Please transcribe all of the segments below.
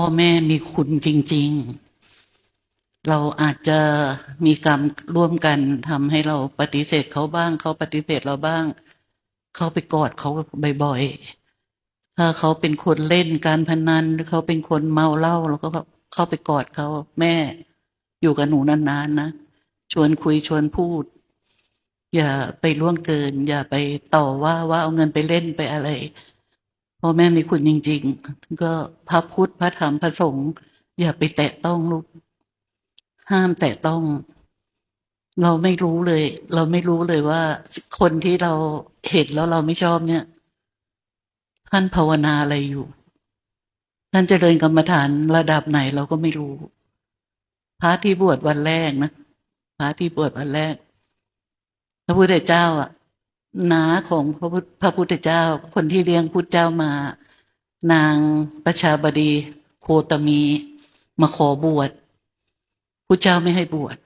พ่อแม่มีคุณจริง ๆ เราอาจจะมีกรรมร่วมกันทำให้เราปฏิเสธเขาบ้าง เขาปฏิเสธเราบ้าง เขาไปกอดเขาบ่อยๆ ถ้าเขาเป็นคนเล่นการพนันหรือเขาเป็นคนเมาเหล้าเราก็เข้าไปกอดเขาแม่อยู่กับหนูนานๆนะชวนคุยชวนพูด อย่าไปล่วงเกิน อย่าไปต่อว่าว่าเอาเงินไปเล่นไปอะไร พ่อแม่มีคุณจริงๆ ก็พระพุทธพระธรรมพระสงฆ์อย่าไปแตะต้องลูก ห้ามแตะต้อง เราไม่รู้เลย เราไม่รู้เลยว่าคนที่เราเห็นแล้วเราไม่ชอบเนี่ย ท่านภาวนาอะไรอยู่ ท่านจเจริญกรรมฐานระดับไหนเราก็ไม่รู้ พระที่บวชวันแรกนะพระที่บวชวันแรกพระพุทธเจ้า อะ น้าของพระพุทธพระพุทธเจ้า คนที่เลี้ยงพุทธเจ้ามา นางประชาบดีโคตมี มาขอบวชพุทธเจ้าไม่ให้บวช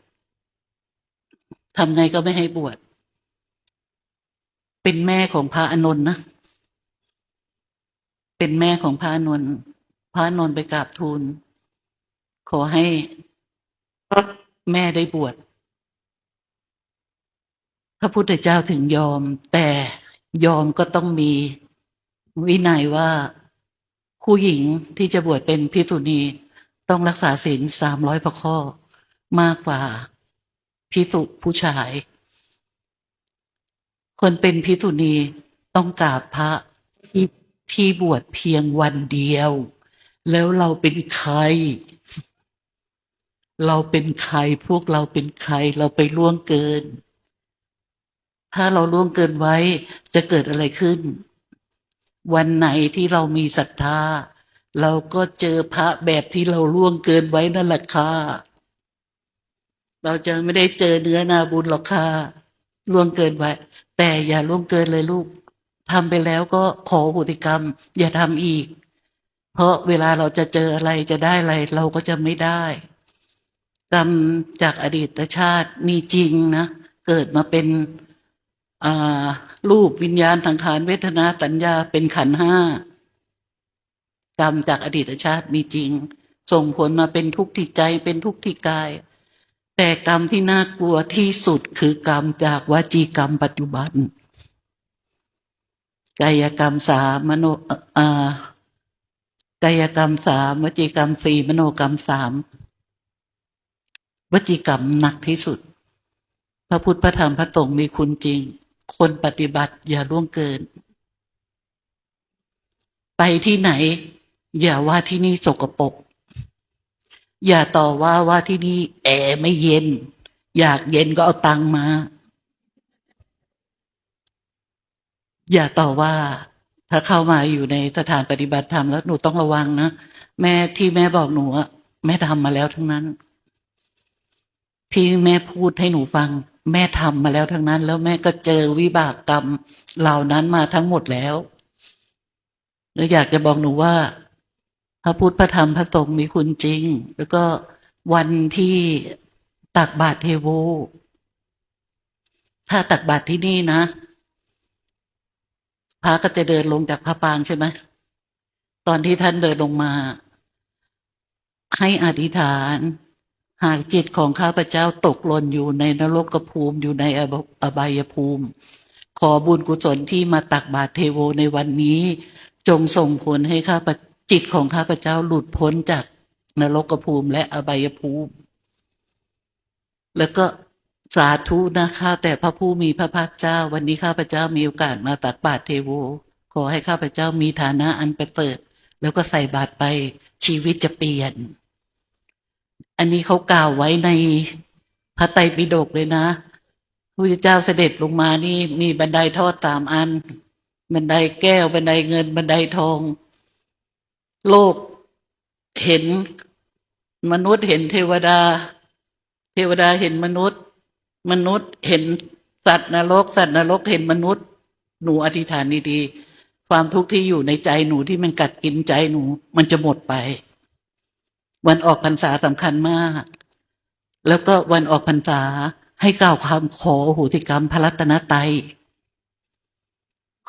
ทำไงก็ไม่ให้บวชเป็นแม่ของพระอนนท์นะเป็นแม่ของพระอนนท์พระอนนท์ไปกราบทูลขอให้แม่ได้บวช พระพุทธเจ้าถึงยอม แต่ยอมก็ต้องมีวินัยว่าผู้หญิงที่จะบวชเป็นพิสุณีต้องรักษาศีลสามร้อยพระข้อมากกว่าพิสุผู้ชาย คนเป็นพิสุณีต้องกราบพระที่ที่บวชเพียงวันเดียว แล้วเราเป็นใคร เราเป็นใครพวกเราเป็นใครเราไปล่วงเกิน ถ้าเราล่วงเกินไว้จะเกิดอะไรขึ้น วันไหนที่เรามีศรัทธา เราก็เจอพระแบบที่เราล่วงเกินไว้นั่นแหละค่ะเราจะไม่ได้เจอเนื้อนาบุญหรอกค่ะล่วงเกินไว้ แต่อย่าล่วงเกินเลยลูกทำไปแล้วก็ขอโหติกรรม อย่าทำอีก เพราะเวลาเราจะเจออะไรจะได้อะไร เราก็จะไม่ได้ กรรมจากอดีตชาติมีจริงนะ เกิดมาเป็น รูปวิญญาณทางขานเวทนาสัญญาเป็นขันห้ากรรมจากอดีตชาติมีจริง ส่งผลมาเป็นทุกข์ที่ใจเป็นทุกข์ที่กาย แต่กรรมที่น่ากลัวที่สุดคือกรรมจากวจีกรรมปัจจุบันกายกรรมสามมโนกายกรรมสามวจีกรรมสี่มโนกรรมสามวจีกรรมหนักที่สุด พระพุทธพระธรรมพระสงฆ์มีคุณจริง คนปฏิบัติอย่าล่วงเกิน ไปที่ไหน อย่าว่าที่นี่สกปรกอย่าต่อว่าว่าที่นี่แอร์ไม่เย็น อยากเย็นก็เอาตังมา อย่าต่อว่า ถ้าเข้ามาอยู่ในสถานปฏิบัติธรรมแล้วหนูต้องระวังนะแม่ที่แม่บอกหนูอะแม่ทำมาแล้วทั้งนั้น ที่แม่พูดให้หนูฟัง แม่ทำมาแล้วทั้งนั้น แล้วแม่ก็เจอวิบากกรรมเหล่านั้นมาทั้งหมดแล้วแล้วอยากจะบอกหนูว่า พระพุทธพระธรรมพระสงฆ์มีคุณจริง แล้วก็วันที่ตักบาตรเทโว ถ้าตักบาตรที่นี่นะพระก็จะเดินลงจากพระปางใช่ไหมตอนที่ท่านเดินลงมา ให้อธิษฐาน หากจิตของข้าพเจ้าตกหล่นอยู่ในนรกภูมิอยู่ในอบอบายภูมิ ขอบุญกุศลที่มาตักบาตรเทโวในวันนี้ จงส่งผลให้ข้าพจิตของข้าพเจ้าหลุดพ้นจากนรกภูมิและอบายภูมิ แล้วก็สาธุนะคะแต่พระผู้มีพระภาคเจ้า วันนี้ข้าพเจ้ามีโอกาสมาตักบาตรเทโว ขอให้ข้าพเจ้ามีฐานะอันประเสริฐแล้วก็ใส่บาตรไปชีวิตจะเปลี่ยน อันนี้เขากล่าวไว้ในพระไตรปิฎกเลยนะพระเจ้าเสด็จลงมานี่มีบันไดทอดสามอัน บันไดแก้วบันไดเงินบันไดทอง โลกเห็นมนุษย์เห็นเทวดา เทวดาเห็นมนุษย์ มนุษย์เห็นสัตว์นรก สัตว์นรกเห็นมนุษย์ หนูอธิษฐานดีๆความทุกข์ที่อยู่ในใจหนูที่มันกัดกินใจหนู มันจะหมดไป วันออกพรรษาสำคัญมาก แล้วก็วันออกพรรษาให้กล่าวคำขอโอโหติกรรมพระรัตนตรัย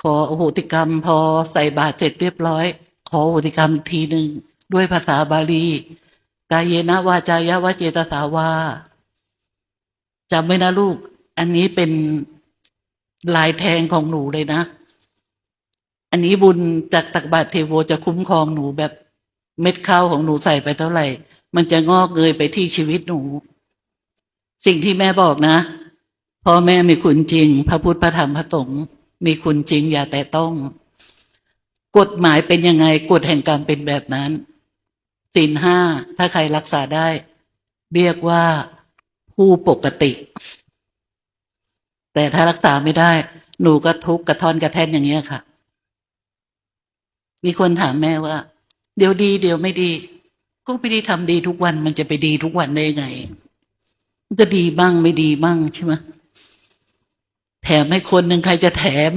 ขอโอโหติกรรมพอใส่บาตรเสร็จเรียบร้อยขอโอโหติกรรมทีหนึ่งด้วยภาษาบาลี กายเยนะวาจายะวะเจตสาวาจำไว้นะลูก อันนี้เป็นลายแทงของหนูเลยนะ อันนี้บุญจากตักบาตรเทโวจะคุ้มครองหนูแบบ เม็ดข้าวของหนูใส่ไปเท่าไหร่ มันจะงอกเงยไปที่ชีวิตหนู สิ่งที่แม่บอกนะพ่อแม่มีคุณจริง พระพุทธพระธรรมพระสงฆ์มีคุณจริงอย่าแต่ต้อง กฎหมายเป็นยังไงกฎแห่งกรรมเป็นแบบนั้นศีลห้าถ้าใครรักษาได้ เรียกว่าผู้ปกติ แต่ถ้ารักษาไม่ได้ หนูก็ทุกข์กระท่อนกระแท่นอย่างเงี้ยค่ะ มีคนถามแม่ว่า เดี๋ยวดี เดี๋ยวไม่ดี ก็ไม่ได้ทำดีทุกวัน มันจะไปดีทุกวันได้ไง มันจะดีบ้างไม่ดีบ้างใช่ไหมแถมให้คนหนึ่งใครจะแถม